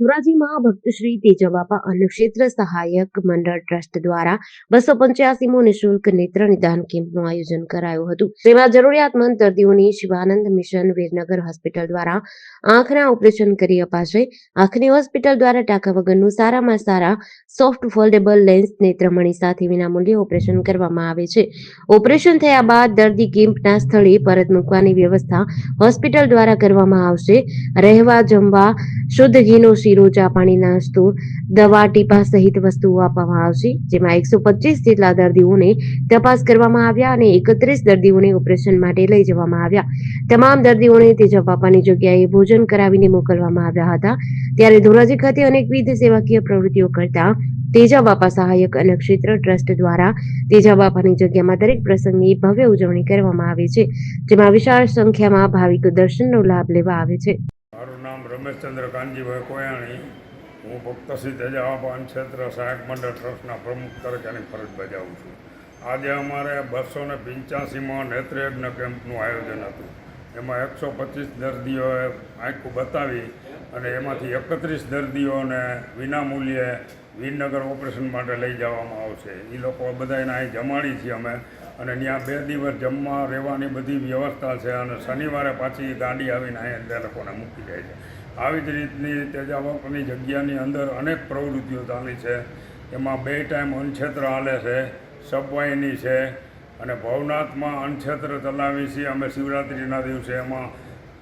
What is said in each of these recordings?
ધોરાજીમાં ભક્ત શ્રી તેજબાપા અન્નક્ષેત્ર સહાયક મંડળ ટ્રસ્ટ દ્વારા બસો પંચ્યાસીમો નિઃશુલ્ક નેત્ર નિદાન કેમ્પનું આયોજન કરાયું હતું. તેમાં જરૂરિયાતમંદ દર્દીઓની શિવાનંદ મિશન વીરનગર હોસ્પિટલ દ્વારા આંખના ઓપરેશન કરી અપાશે. આંખની હોસ્પિટલ દ્વારા ટાંકા વગરનું સારામાં સારા સોફ્ટ ફોલ્ડેબલ લેન્સ નેત્રમણી સાથે વિનામૂલ્યે ઓપરેશન કરવામાં આવે છે. ઓપરેશન થયા બાદ દર્દી કેમ્પના સ્થળે પરત મૂકવાની વ્યવસ્થા હોસ્પિટલ દ્વારા કરવામાં આવશે. રહેવા જમવા, શુદ્ધ ઘીનો શીરો ચા પાણી, નાસ્તો, દવા, ટીપા સહિત વસ્તુઓ આપવામાં આવશે, જેમાં એકસો પચીસ જેટલા દર્દીઓને તપાસ કરવામાં આવ્યા અને એકત્રીસ દર્દીઓને ઓપરેશન માટે લઈ જવામાં આવ્યા. તમામ દર્દીઓને તેજબ બાપાની જગ્યાએ ભોજન કરાવીને મોકલવામાં આવ્યા હતા. ત્યારે ધોરાજી ખાતે અનેકવિધ સેવાકીય પ્રવૃત્તિઓ કરતા તેજા બાપા સહાયક અને ક્ષેત્ર ટ્રસ્ટ દ્વારા તેજા બાપાની જગ્યામાં દરેક પ્રસંગની ભવ્ય ઉજવણી કરવામાં આવે છે, જેમાં વિશાળ સંખ્યામાં ભાવિકો દર્શનનો લાભ લેવા આવે છે. રમેશચંદ્ર કાનજીભાઈ કોયાણી, હું ભક્ત શ્રી જવાબાન ક્ષેત્ર સહાયક મંડળ ટ્રસ્ટના પ્રમુખ તરીકેની ફરજ બજાવું છું. આજે અમારે બસો ને પંચ્યાસીમાં નેત્રયજ્ઞ કેમ્પનું આયોજન હતું. એમાં એકસો પચીસ દર્દીઓએ આંખું બતાવી અને એમાંથી એકત્રીસ દર્દીઓને વિનામૂલ્યે વિનનગર ઓપરેશન માટે લઈ જવામાં આવશે. એ લોકો બધાને અહીં જમાડી છીએ અમે. અને ત્યાં બે દિવસ જમવા રહેવાની બધી વ્યવસ્થા છે અને શનિવારે પાછી ગાડી આવીને અહીં તે લોકોને મૂકી જાય છે. આવી જ રીતની તેજાવકની જગ્યાની અંદર અનેક પ્રવૃત્તિઓ ચાલી છે. એમાં બે ટાઈમ અનક્ષેત્ર હાલે છે સબવાહિની છે અને ભવનાથમાં અનક્ષેત્ર ચલાવીએ છીએ અમે શિવરાત્રિના દિવસે એમાં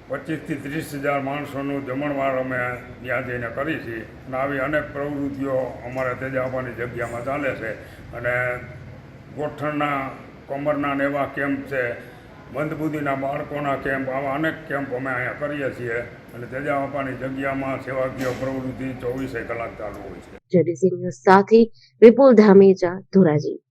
પચીસથી ત્રીસ હજાર માણસોનું જમણવાર અમે ત્યાં જઈને કરીએ છીએ અને આવી અનેક પ્રવૃત્તિઓ અમારે તેજાબાની જગ્યામાં ચાલે છે. અને ગોઠણના, કમરના એવા કેમ્પ છે. મંદબુદ્ધિના બાળકોના કેમ્પ, આવા અનેક કેમ્પ અમે અહીંયા કરીએ છીએ. અને તેજાબાપાની જગ્યામાં સેવાકીય પ્રવૃત્તિ ચોવીસે કલાક ચાલુ હોય છે. જેડીસી ન્યૂઝ સાથે વિપુલ ધામેજા ધોરાજી.